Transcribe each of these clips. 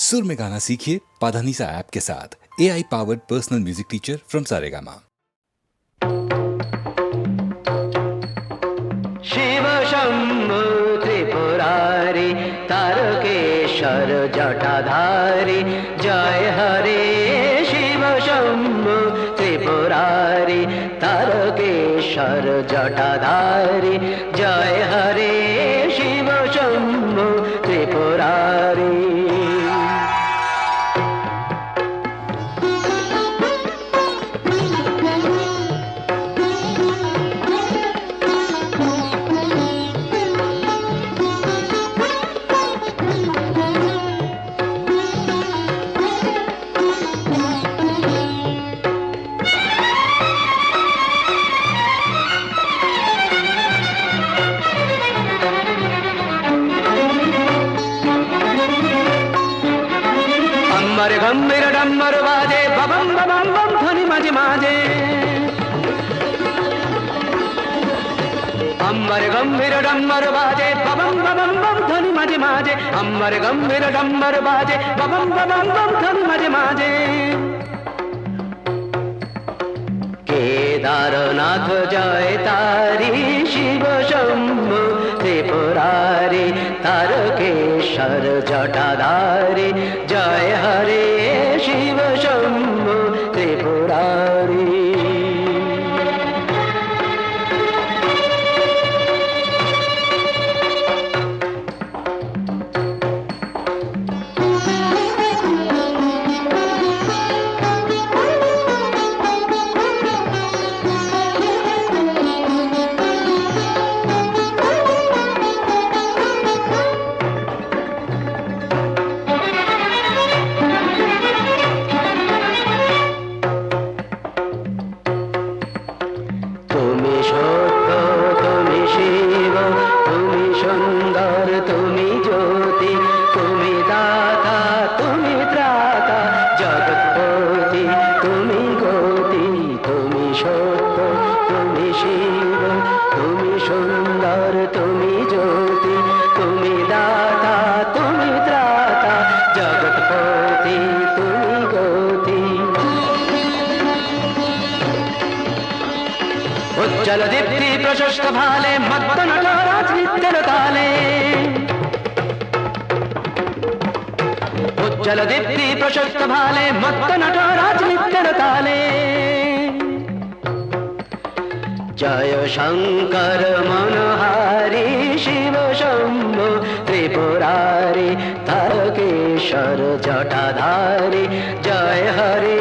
सुर में गाना सीखिए पाधानीसा ऐप के साथ। A I powered personal music teacher from Saregama Shiv Shambhu Tripurari, Tarakeshwar Jatadhari, जय हरे शिव शंभु त्रिपुरारी, तारकेश्वर जटाधारी, जय हरे ডম্বর বাজে, ববম ববম বাম ধনি মাঝে মাঝে। আমার গম্ভীর ডম্বর বাজে, ববম ববম বাম ধনি মাঝে মাঝে। কেদারনাথ জয় তারি শিব শম্ভু, ত্রিপুরারি তার কেশর জটাধারি। জয় হরে শিব শম্ভু, ত্রিপুরারি উজ্জ্বল দীপ্তি প্রশস্ত ভালে, মত্ত নটরাজ নৃত্যের তালে। জয় শঙ্কর মনোহারি শিব শম্ভু, ত্রিপুরারি তারকেশ্বর জটাধারি। জয় হরে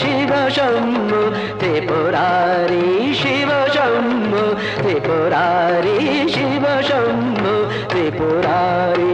শিব শম্ভু, ত্রিপুরারি শিব শম্ভু, ত্রিপুরারি শিব শম্ভু, ত্রিপুরারি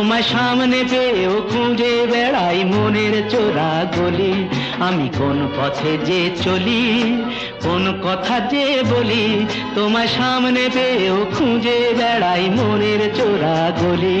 তোমার সামনে পেয়েও খুঁজে বেড়াই মনের চোরা গলি। আমি কোন পথে যে চলি, কোন কথা যে বলি তোমার সামনে পেয়েও খুঁজে বেড়াই মনের চোরা গলি।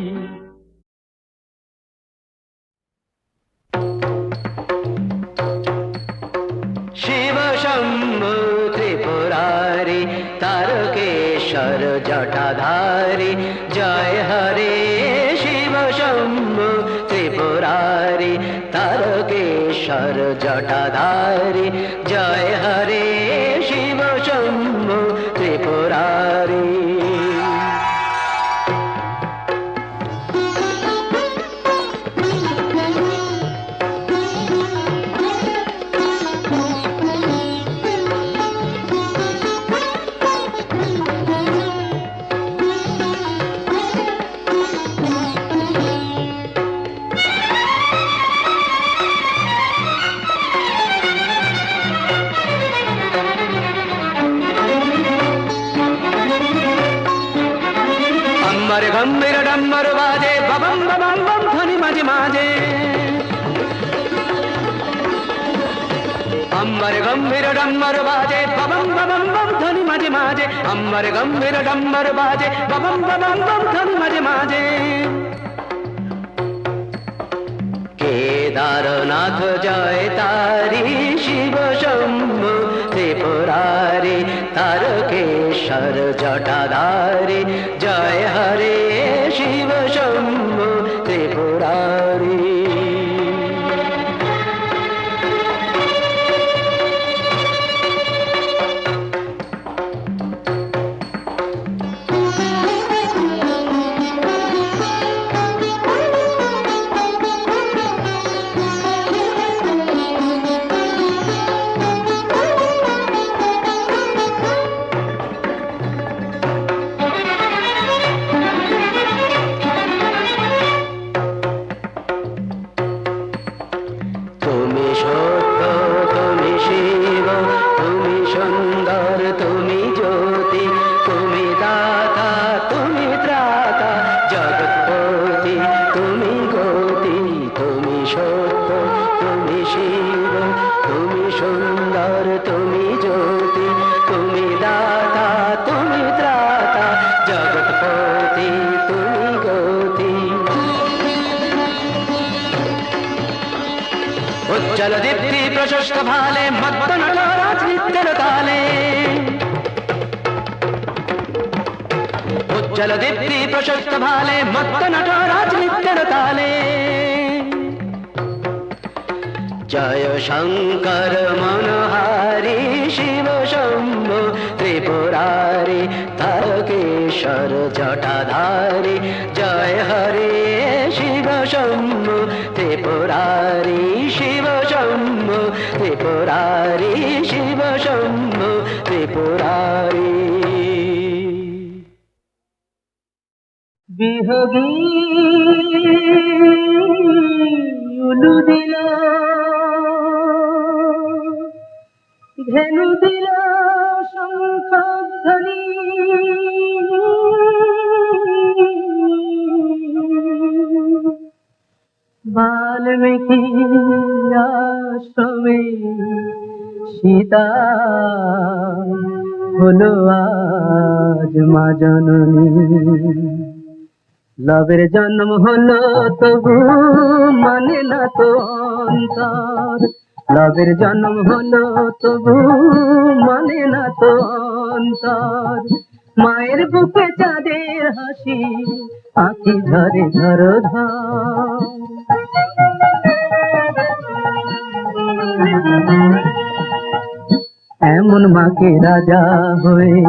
জটাধারি জয় হরে শিব শম্ভু ত্রিপুরারী। তারকেশ্বর জটাধারী। জয় হরে అమ్మరి గమ్మిర డమ్మరు బాజే బబం బబం బం ధ్వని మజి మాజే అమ్మరి గంభీర డమ్మరు బాజే బబం బబం బం ధ్వని మజి మాజే అమ్మరి గంభీర డమ్మరు బాజే బబం బబం బం ధ్వని మజి మాజే কেদারনাথ জয় তারি শিব শম্ভু ত্রিপুরারি তারকেশ্বর জটাধারে জয় হরে শিব শম্ভু ত্রিপুরারি উজ্জ্বল দীপ্তি প্রশস্ত ভালে, মত্ত নটরাজ নৃত্যের তালে। জয় শঙ্কর মনোহারি শিব শম্ভু, ত্রিপুরারি তারকেশ্বর জটাধারি। জয় হরে শিব শম্ভু, ত্রিপুরারি শিব শম্ভু, ত্রিপুরারি শিব শম্ভু বিহগী উলু দিল ধেনু দিল শঙ্খ ধ্বনি বাল্মীকি আশ্রমে সীতা হলো আজ মা জননী। লবের জন্ম হলো তবু মানে না তো অন্তর। লবের জন্ম হলো তবু মানে না তো অন্তর। মায়ের বুকে চাঁদের হাসি আঁকি ঝরো ঝর এমন মাকে রাজা হয়ে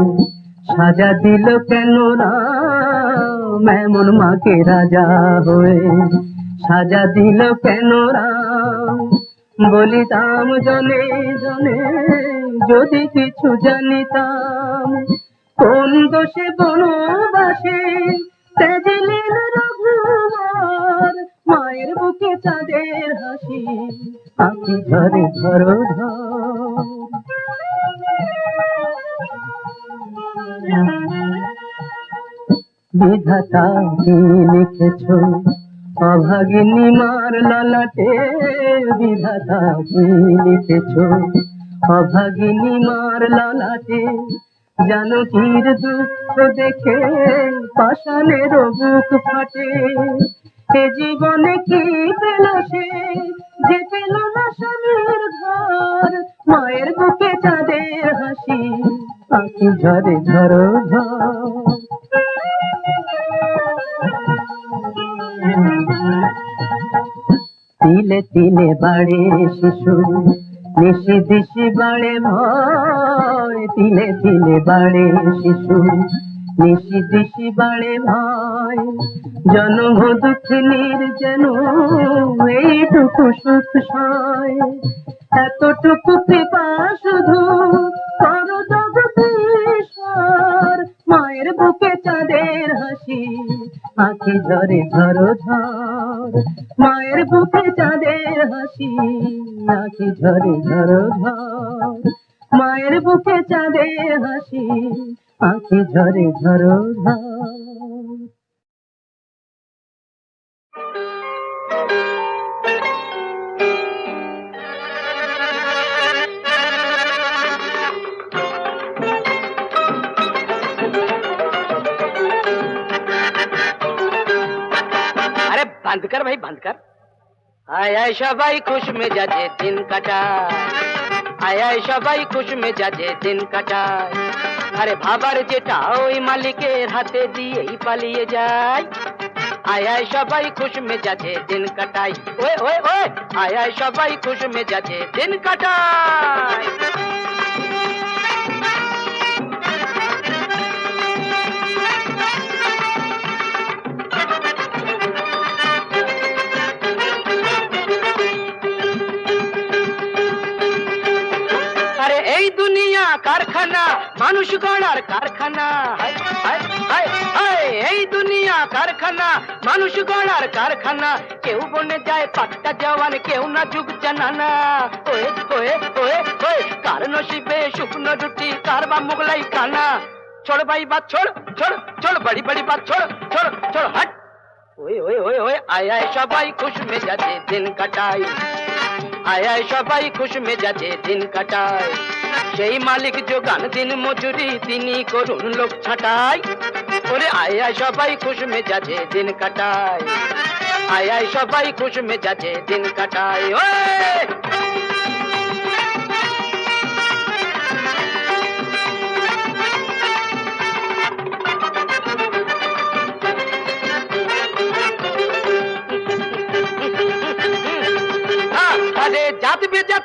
সাজা দিল কেন রাম এমন মাকে রাজা হয়ে সাজা দিল কেন রাম বলিতাম, জনে জনে, যদি কিছু জানিতাম, কোন দোষে বনবাসে তেজিলেন রঘুবর, মায়ের বুকে চাঁদের হাসি, আঁকি ঝরে ঝরো ঝর। বিধাতা কি লিখেছ। অভাগিনী মার ললাটে বিধাতা কি লিখেছ। অভাগিনী মার ললাটে জানকীর দুঃখ দেখে পাষাণের বুক ফাটে। এ জীবনে কি পেল সে যে পেল না স্বামীর ঘর? মায়ের বুকে চাঁদের হাসি আঁকি ঝরে ঝরো ঝর। তিলে তিলে বাড়ে শিশু, নিশি দিশি বাড়ে ভয়। তিলে তিলে বাড়ে শিশু, নিশি দিশি বাড়ে ভয়। জন্ম দুঃখিনীর যেন এইটুকু সুখ সয়। এতটুকু কৃপা শুধু মায়ের বুকে চাঁদের হাসি আঁকি ধরে ঝর মায়ের বুকে চাঁদের হাসি আঁকি ধরে ঝর মায়ের বুকে চাঁদের হাসি, পাখি ঝরে ঝরো ঝর अरे बंद कर भाई बंद कर आया সবাই খুশ মেজাজে দিন কাটায় আয়া সবাই খুশ মেজাজে দিন কাটায় আরে ভাবার যেটা ওই মালিকের হাতে দিয়েই পালিয়ে যায় আয়া সবাই খুশ মেজাজে দিন কাটায় ওয়ে ওয়ে ওয়ে আয়া সবাই খুশ মেজাজে দিন কাটায় আরে মানুষ গড়ার কারখানা হায়, হায়, হায়, হায়, এই দুনিয়া কারখানা মানুষ গড়ার কারখানা কেউ বনে যায় পাট্টা জওয়ান কেউ না যুগ জানানা ওয়ে ওয়ে ওয়ে ওয়ে কার নসিবে শুকনো রুটি কার বা মোগলাই খানা छोड़ भाई बात छोड़ छोड़ छोड़ बड़ी बड़ी बात छोड़ छोड़ छोड़ हट ওই ওই ওই ওই আয় আয় সবাই খুশ মেজাজে দিন কাটাই আয় আয় সবাই খুশ মেজাজে দিন কাটায় সেই মালিক যোগান দিন মজুরি, তিনি করুন লোক ছাটাই। ওরে আয় আয় সবাই খুশ মেজাজে দিন কাটায়। আয় আয় সবাই খুশ মেজাজে দিন কাটায়।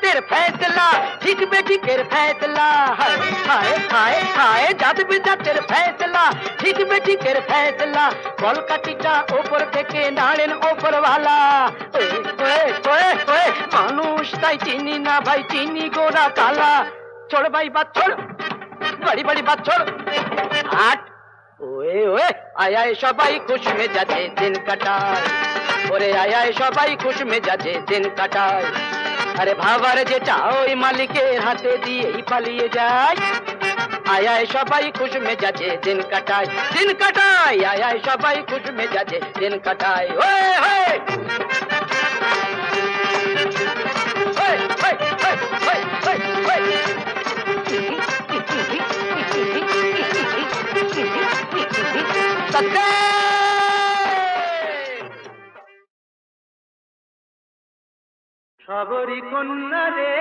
বেজাতের ফেসলা ঠিক বেঠিকের ফেসলা। হায় হায় হায় জাত বেজাতের ফেসলা ঠিক বেঠিকের ফেসলা। কলকাটিটা ওপর থেকে নাড়েন ওপরওয়ালা। ওয়ে, ওয়ে, ওয়ে, ওয়ে, মানুষ তাই চিনি না ভাই চিনি গোড়া কালা। ছোড় ভাই ছোড় বাড়ি বাড়ি ছোড় আট ওয়ে ওয়ে আয় আয় সবাই খুশ মেজাজে দিন কাটায়। ওরে আয় আয় সবাই খুশ মেজাজে দিন কাটায়। আরে ভাবার যেটা ওই মালিকের হাতে দিয়েই পালিয়ে যায় আয় আয় সবাই খুশ মেজাজে দিন কাটায় দিন কাটায় আয় আয় সবাই খুশ মেজাজে দিন কাটায় ওয়ে ওয়ে সবরি কন্যা রে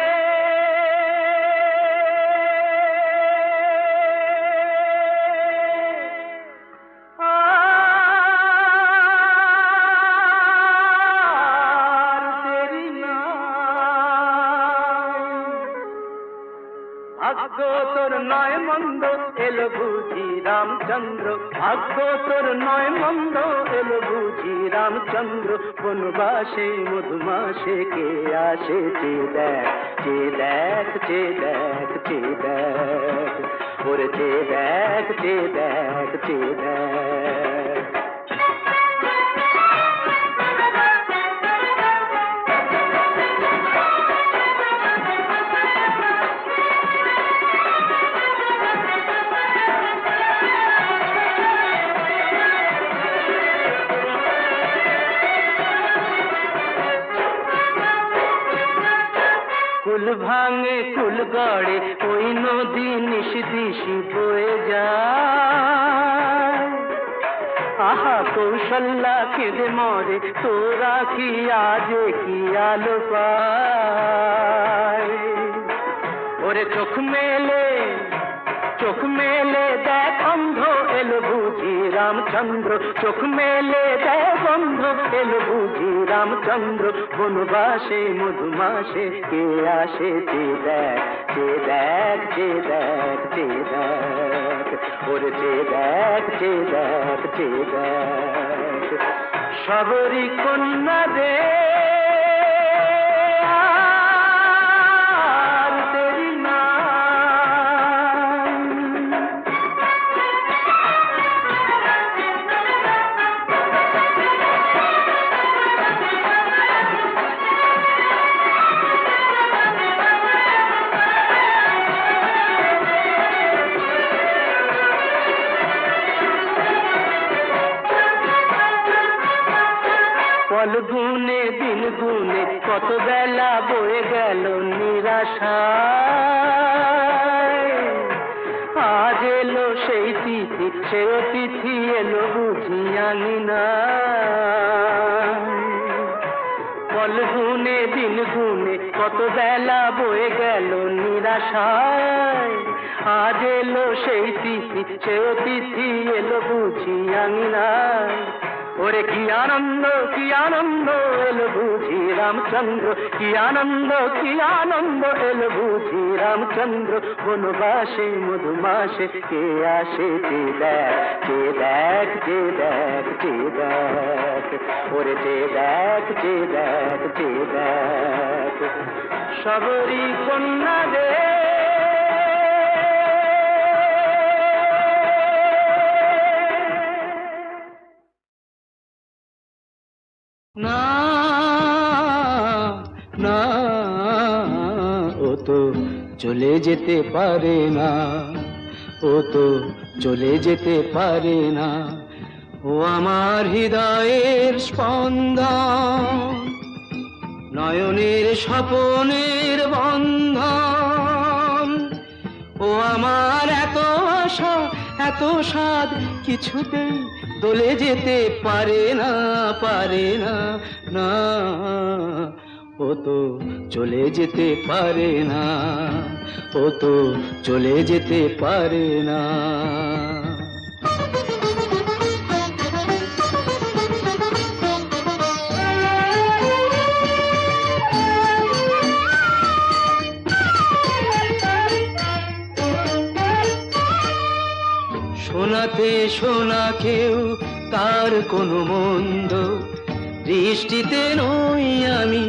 আর দেরি নাই। ভাগ্য তোর নয় মন্দ এলো বুঝি রামচন্দ্র ভাগ্য তোর নয় মন্দ এলো বুঝি রামচন্দ্র। বনবাসে মধুমাসে কে আসে? চে দেখ চে দেখ চে দেখ চে দেখ। ওরে চে দেখ চে দেখ চে দেখ। কুল ভাঙে কুল গড়ে, ওই নদী নিশ দিশি বয়ে আহা কৌশল্যা খেদে মরে, তোরা কি আজে কি আলো পায়? ওরে চোখ মেলে চোখ মেলে দেখ অন্ধ এলো বুঝি রামচন্দ্র। চোখ মেলে দেখ অন্ধ এলো বুঝি রামচন্দ্র। বনবাসে মধুমাসে কে আসে যে দেখ যে দেখ যে দেখ যে দেখ। ওরে যে দেখ যে দেখ যে দেখ। সবরি কন্যা দে বুঝি রামচন্দ্র কি আনন্দ কি আনন্দ এলো বুঝি রামচন্দ্র বনবাসে মধুমাসে, কে আসে যে দেখ যে দেখ যে দেখ যে দেখ। ওরে যে দেখ যে দেখ যে দেখ। সবরি কন্যা রে। চলে যেতে পারে না। ও তো চলে যেতে পারে না। ও আমার হৃদয়ের স্পন্দন নয়নের স্বপনের বন্ধন ও আমার এত আশা, এত স্বাদ কিছুতেই দলে যেতে পারে না পারে না না। ও তো চলে যেতে পারে না, ও তো চলে যেতে পারে না। শোনাতে শোনা কেউ তার কোনো মন্দ, দৃষ্টিতে নই আমি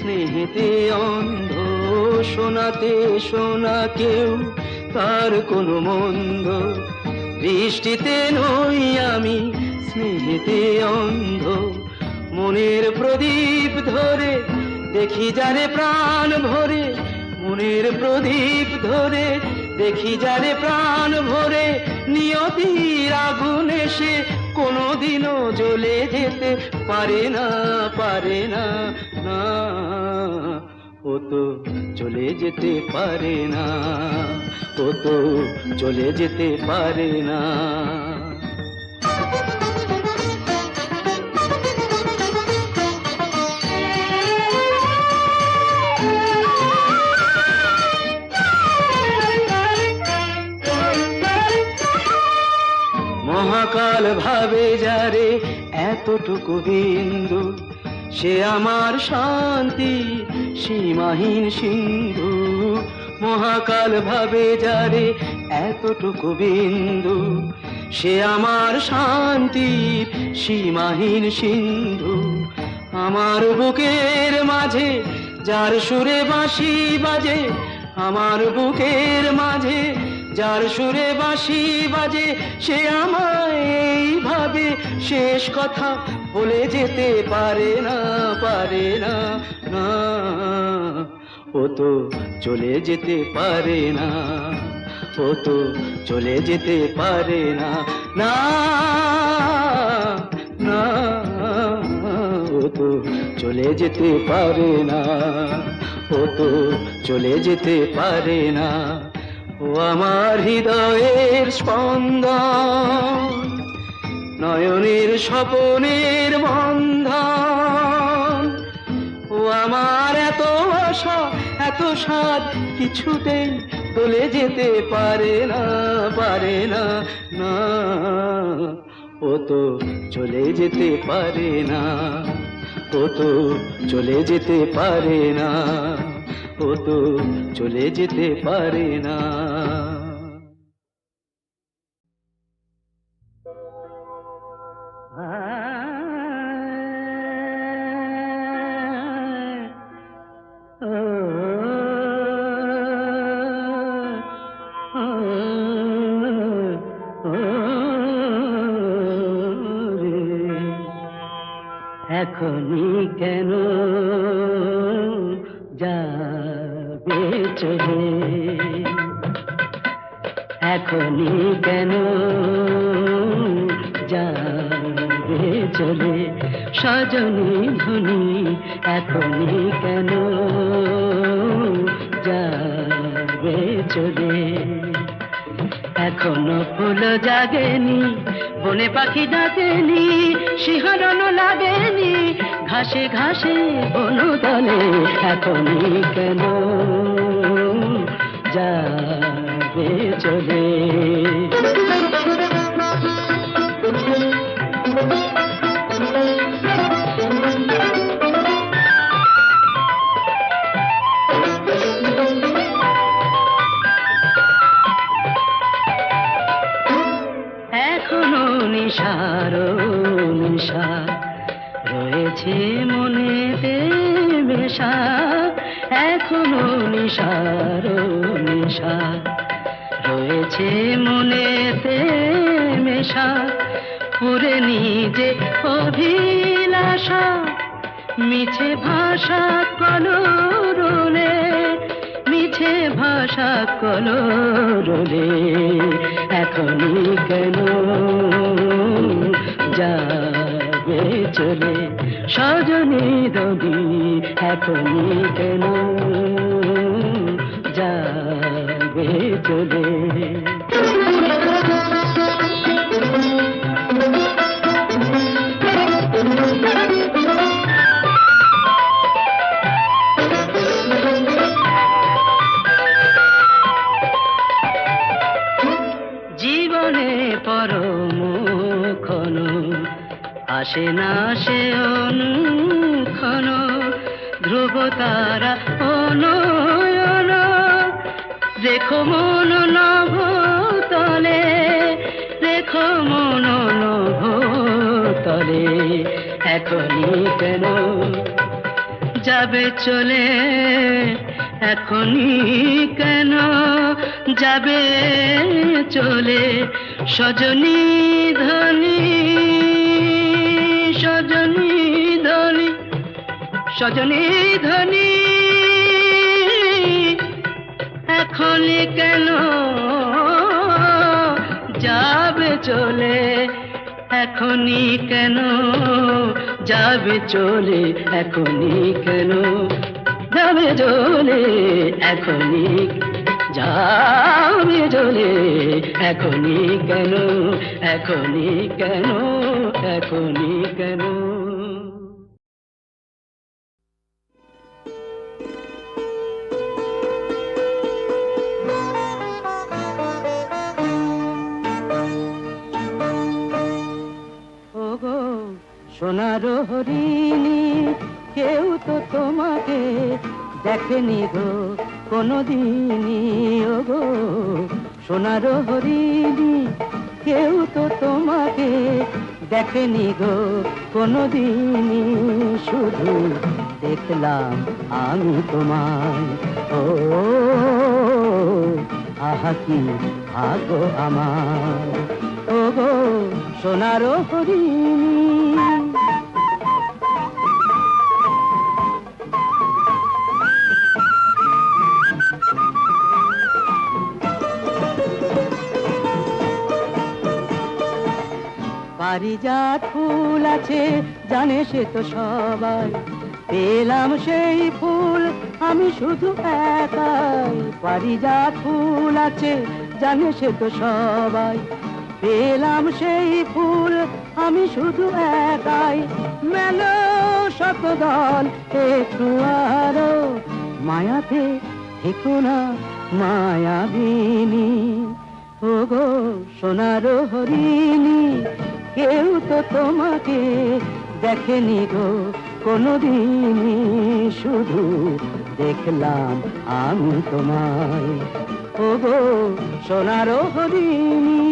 স্নেহেতে অন্ধ, শোনাতে শোনা কেউ তার কোনো মন্দ। দৃষ্টিতে নই আমি, স্নেহেতে অন্ধ। মনের প্রদীপ ধরে দেখি যারে প্রাণ ভরে। মনের প্রদীপ ধরে দেখি যারে প্রাণ ভরে। নিয়তির আগুন এসে কোনোদিনও জ্বলে যেতে পারে না পারে না না। ও তো চলে যেতে পারে না, ও তো চলে যেতে পারে না। এতটুকু বিন্দু, সে আমার শান্তি সীমাহীন সিন্ধু। মহাকাল ভাবে যারে এতটুকু বিন্দু, সে আমার শান্তির সীমাহীন সিন্ধু। আমার বুকের মাঝে যার সুরে বাঁশি বাজে, আমার বুকের মাঝে যার সুরে বাঁশি বাজে, সে আমায় এইভাবে শেষ কথা বলে যেতে পারে না পারে না না। ও তো চলে যেতে পারে না, ও তো চলে যেতে পারে না না না। ও তো চলে যেতে পারে না, ও তো চলে যেতে পারে না। ও আমার হৃদয়ের স্পন্দন, নয়নের স্বপনের বন্ধন। ও আমার এত আশা, এত স্বাদ কিছুতেই তোলে যেতে পারে না পারে না না। ও তো চলে যেতে পারে না, ও তো চলে যেতে পারে না। ও তো চলে যেতে পারে না। যাবে চলে, সজনী ধনী এখনই কেন যাবে চলে? এখনও ফুল জাগেনি, বনে পাখি ডাকেনি, শিহরণ লাগেনি, ঘাসে ঘাসে বনদলে এখনই কেন যাবে চলে? নিশা, রয়েছে মনেতে মেশা এখনও নিশার নিশা। রয়েছে মনেতে মেশা পুরে নিজে অভিলাষা, মিছে ভাষা কলরলে, মিছে ভাষা কলরলে, এখনই কেন যাবে চলে সজনী দবি এখনই কেন যাবে চলে? আসে না সে অনুক্ষণ, ধ্রুব তারা অনয়ন রেখো মন নভ তলে রেখো মন নভ তলে এখনই কেন যাবে চলে, এখনই কেন যাবে চলে, সজনী ধনী সজনী ধনী এখনই কেন যাবে চলে? এখনই কেন যাবে চলে? এখনই কেন যাবে চলে? এখনই যাবে চলে? এখনই কেন? এখনই কেন? এখনই কেন? সোনার হরিণী, কেউ তো তোমাকে দেখেনি গো কোনোদিনই। ও গো সোনার হরিণী, কেউ তো তোমাকে দেখেনি গো কোনোদিনই। শুধু দেখলাম আমি তোমায়, ও, আহা কি ভাগ্য আমার। ও গো সোনার হরিণী পারিজাত ফুল আছে, জানে সে তো সবাই। পেলাম সেই ফুল, আমি শুধু একাই। পারিজাত ফুল আছে, জানে সে তো সবাই। পেলাম সেই ফুল, আমি শুধু একাই। মেলো শত দল একটু আরও। মায়াতে থেকো না, মায়াবিনী। ও গো সোনার হরিণী কেউ তো তোমাকে দেখেনি গো, কোনোদিনই শুধু দেখলাম আমি তোমায়। ও গো সোনার হরিণী।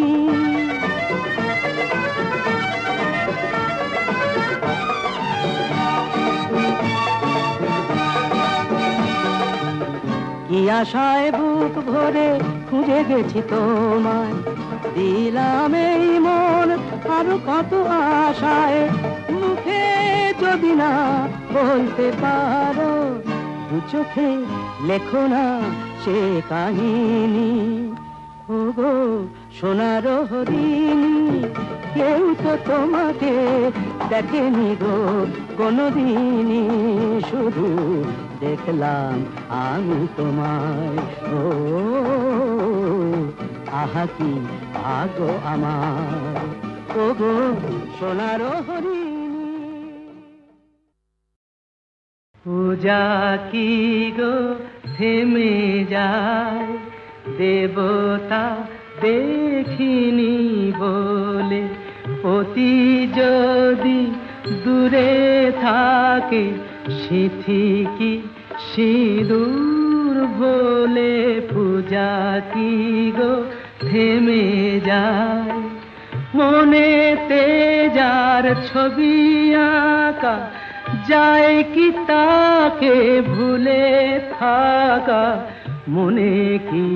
কি আশায় বুক ভরে খুঁজে গেছি তোমায়, দিলাম এই মন আরও কত আশায় মুখে যদি না বলতে পারো চোখে লেখো না সে কাহিনী। ও সোনার হরিণী, কেউ তো তোমাকে দেখেনি গো কোনোদিনই। শুধু দেখলাম আমি তোমায়, ও আহা কি আমার। ও গো সোনার হরিণী। পূজা কি গো থেমে যায়, দেবতা দেখিনি বলে। অতি যদি দূরে থাকে সিথি কি সিঁদুর বলে। পূজা কি গো থেমে যায় মনেতে যার ছবি আঁকা, যায় কি তাকে ভুলে থাকা। মনে কি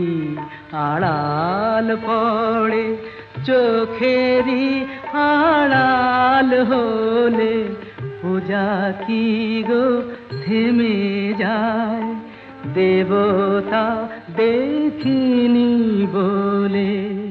আড়াল পড়ে, চোখেরই আড়াল হলে পূজা কি গো থেমে যায়? দেবতা দেখিনি বলে